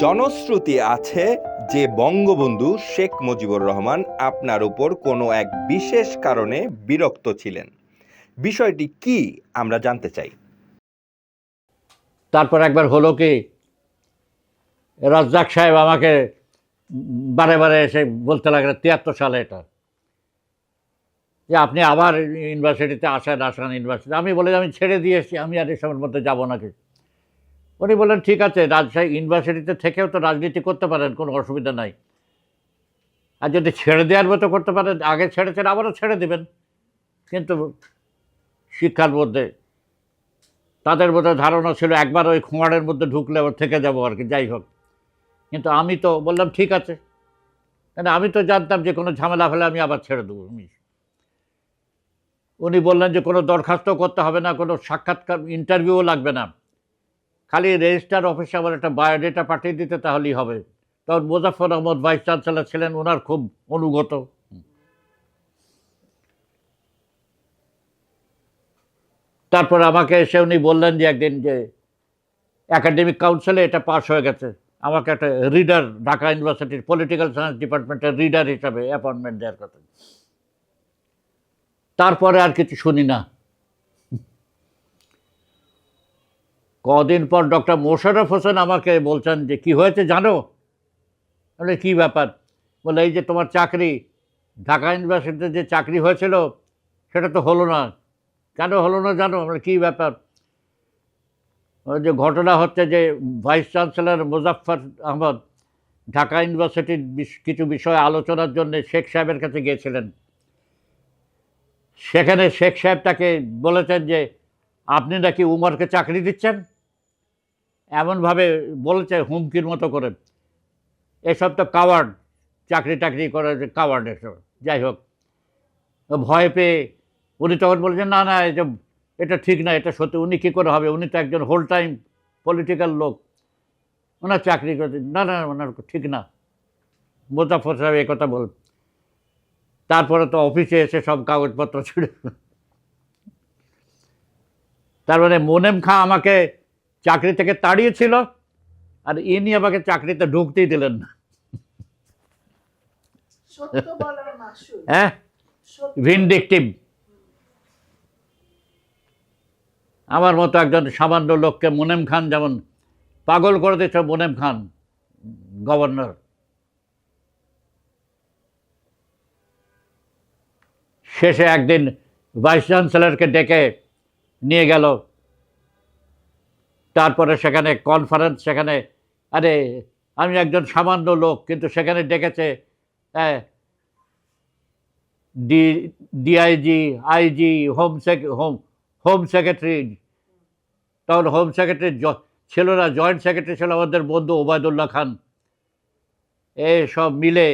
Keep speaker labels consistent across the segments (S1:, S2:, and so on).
S1: জনশ্রুতি আছে যে বঙ্গবন্ধু শেখ মুজিবুর রহমান আপনার উপর কোনো এক বিশেষ কারণে বিরক্ত ছিলেন। বিষয়টি কি আমরা জানতে চাই।
S2: তারপর একবার হলো কি, রাজ্জাক সাহেব আমাকে বারে বারে এসে বলতে লাগলেন, তিয়াত্তর সালে এটা। যে আপনি আবার ইউনিভার্সিটিতে আসেন আসেন ইউনিভার্সিটি আমি বলে, আমি ছেড়ে দিয়ে এসেছি, আমি আর এসবের মধ্যে যাব নাকি উনি বললেন, ঠিক আছে, রাজশাহী ইউনিভার্সিটিতে থেকেও তো রাজনীতি করতে পারেন, কোনো অসুবিধা নাই। আর যদি ছেড়ে দেওয়ার মতো করতে পারেন, আগে ছেড়েছেন, আবারও ছেড়ে দেবেন। কিন্তু শিক্ষার মধ্যে তাদের মধ্যে ধারণা ছিল একবার ওই খোঁয়াড়ের মধ্যে ঢুকলে ওর থেকে যাব আর কি, যাই হোক। কিন্তু আমি তো বললাম, ঠিক আছে। কেন আমি তো জানতাম যে কোনো ঝামেলা ফেলে আমি আবার ছেড়ে দেবো। আমি উনি বললেন যে কোনো দরখাস্ত করতে হবে না, কোনো সাক্ষাৎকার, ইন্টারভিউও লাগবে না। খালি রেজিস্ট্রার অফিসে আমার একটা বায়োডেটা পাঠিয়ে দিতে তাহলেই হবে। তখন মুজাফর আহমদ ভাইস চ্যান্সেলার ছিলেন ওনার খুব অনুগত। তারপর আমাকে এসে উনি বললেন যে একদিন যে একাডেমিক কাউন্সিলে এটা পাস হয়ে গেছে। আমাকে একটা রিডার ঢাকা ইউনিভার্সিটির পলিটিক্যাল সায়েন্স ডিপার্টমেন্টের রিডার হিসাবে অ্যাপয়েন্টমেন্ট দেওয়ার কথা। তারপরে আর কিছু শুনি না। কদিন পর ডক্টর মোশারফ হোসেন আমাকে বলছেন যে, কি হয়েছে জানো? বলে, কী ব্যাপার? বলে, এই যে তোমার চাকরি, ঢাকা ইউনিভার্সিটিতে যে চাকরি হয়েছিল, সেটা তো হলো না। কেন হলো না জানো? মানে কী ব্যাপার? ওই যে ঘটনা হচ্ছে যে ভাইস চ্যান্সেলর মুজাফফর আহমদ ঢাকা ইউনিভার্সিটির কিছু বিষয় আলোচনার জন্য শেখ সাহেবের কাছে গিয়েছিলেন। সেখানে শেখ সাহেব তাকে বলেছেন যে, আপনি নাকি উমরকে চাকরি দিচ্ছেন? এমনভাবে বলেছে হুমকির মতো করে। এসব তো কাওয়ার্ড চাকরি টাকরি করে কাওয়ার্ড এসব। যাই হোক, ভয় পেয়ে উনি তখন বলেছেন না না এটা এটা ঠিক না এটা সত্যি। উনি কী করে হবে? উনি তো একজন হোল টাইম পলিটিক্যাল লোক। ওনার চাকরি করতে না না ওনার ঠিক না। মোজাফর সাহেব এ কথা বল তারপরে তো অফিসে এসে সব কাগজপত্র ছিঁড়ে তারপরে মোনেম খাঁ আমাকে চাকরি থেকে তাড়িয়েছিল আর ইনি আমাকে চাকরিতে ঢুকতেই দিলেন না। হ্যাঁ? ভিনডিকটিভ আমার মতো একজন সামান্য লোককে মোনেম খান যেমন পাগল করে দিয়েছে মোনেম খান, গভর্নর। শেষে একদিন ভাইস চ্যান্সেলরকে ডেকে নিয়ে গেল। তারপরে সেখানে কনফারেন্স, সেখানে, আরে, আমি একজন সামান্য লোক, কিন্তু সেখানে ডেকেছে হ্যাঁ D, DIG, IG, home sec, home home secretary তখন হোম সেক্রেটারি ছিল না, জয়েন্ট সেক্রেটারি ছিল আমাদের বন্ধু ওবায়দুল্লাহ খান। এ সব মিলে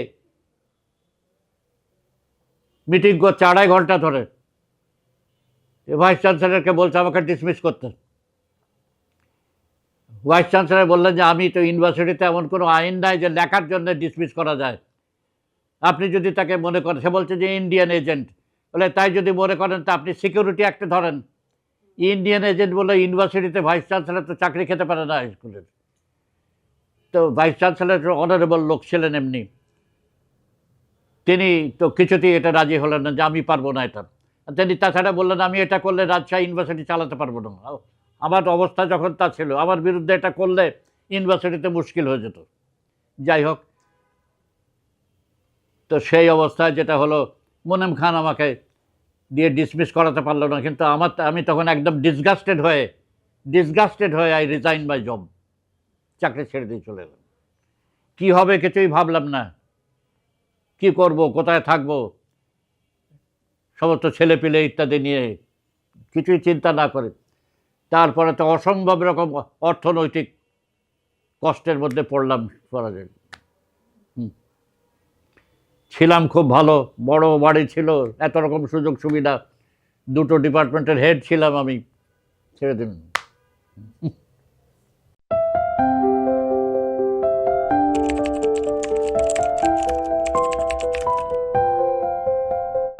S2: মিটিং করছে আড়াই ঘণ্টা ধরে। ভাইস চ্যান্সেলরকে বলছে আমাকে ডিসমিস করতে। ভাইস চ্যান্সেলর বললেন যে, আমি তো ইউনিভার্সিটিতে এমন কোনো আইন নাই যে লেখার জন্য ডিসমিস করা যায়। আপনি যদি তাকে মনে করেন, সে বলছে যে, ইন্ডিয়ান এজেন্ট। বলে, তাই যদি মনে করেন তা আপনি সিকিউরিটি অ্যাক্টে ধরেন। ইন্ডিয়ান এজেন্ট বলে ইউনিভার্সিটিতে ভাইস চ্যান্সেলর তো চাকরি খেতে পারে না স্কুলের তো ভাইস চ্যান্সেলর অনারেবল লোক ছিলেন এমনি। তিনি তো কিছুতেই এটা রাজি হলেন না যে আমি পারব না এটা। তিনি তাছাড়া বললেন, আমি এটা করলে রাজশাহী ইউনিভার্সিটি চালাতে পারব না। আমার অবস্থা যখন তা ছিল, আমার বিরুদ্ধে এটা করলে ইউনিভার্সিটিতে মুশকিল হয়ে যেত। যাই হোক, তো সেই অবস্থায় যেটা হলো, মোনেম খান আমাকে দিয়ে ডিসমিস করাতে পারল না। কিন্তু আমার আমি তখন একদম ডিসগাস্টেড হয়ে ডিসগাস্টেড হয়ে আই রিজাইন বাই জব চাকরি ছেড়ে দিয়ে চলে এলাম। কী হবে কিছুই ভাবলাম না। কি করব, কোথায় থাকব? সমস্ত ছেলেপিলে ইত্যাদি নিয়ে কিছুই চিন্তা না করে। তারপরে তো অসম্ভব রকম অর্থনৈতিক কষ্টের মধ্যে পড়লাম করা যায় হুম। ছিলাম খুব ভালো, বড় বাড়ি ছিল, এত রকম সুযোগ সুবিধা। দুটো ডিপার্টমেন্টের হেড ছিলাম আমি, ছেড়ে দিন।